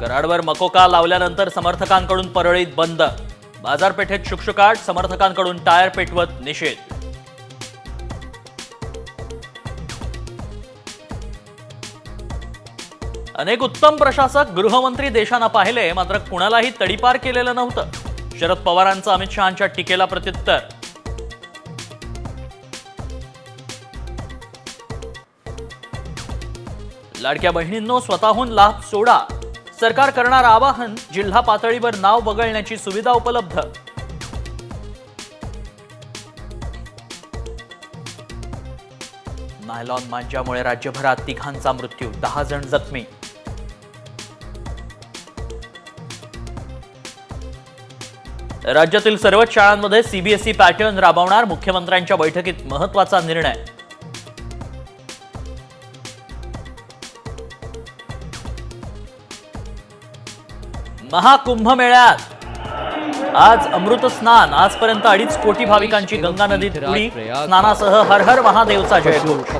कराडवर मकोका लावल्यानंतर समर्थकांकडून परळीत बंद. बाजारपेठेत शुकशुकाट समर्थकांकडून टायर पेटवत निषेध. अनेक उत्तम प्रशासक गृहमंत्री देशानं पाहिले मात्र कुणालाही तडीपार केलेलं नव्हतं. शरद पवारांचं अमित शहाच्या टीकेला प्रत्युत्तर. लाडक्या बहिणींनो स्वतःहून लाभ सोडा. सरकार करणार आवाहन जिल्हा पातळीवर नाव वगळण्याची सुविधा उपलब्ध. नायलॉन मांजामुळे राज्यभरात तिघांचा मृत्यू दहा जण जखमी. राज्यातील सर्वच शाळांमध्ये सीबीएसई पॅटर्न राबवणार मुख्यमंत्र्यांच्या बैठकीत महत्त्वाचा निर्णय. महाकुंभमेळ्यात. आज अमृत स्नान आजपर्यंत अडीच कोटी भाविकांची गंगा नदीत उडी स्नानासह हर हर महादेवचा जयघोष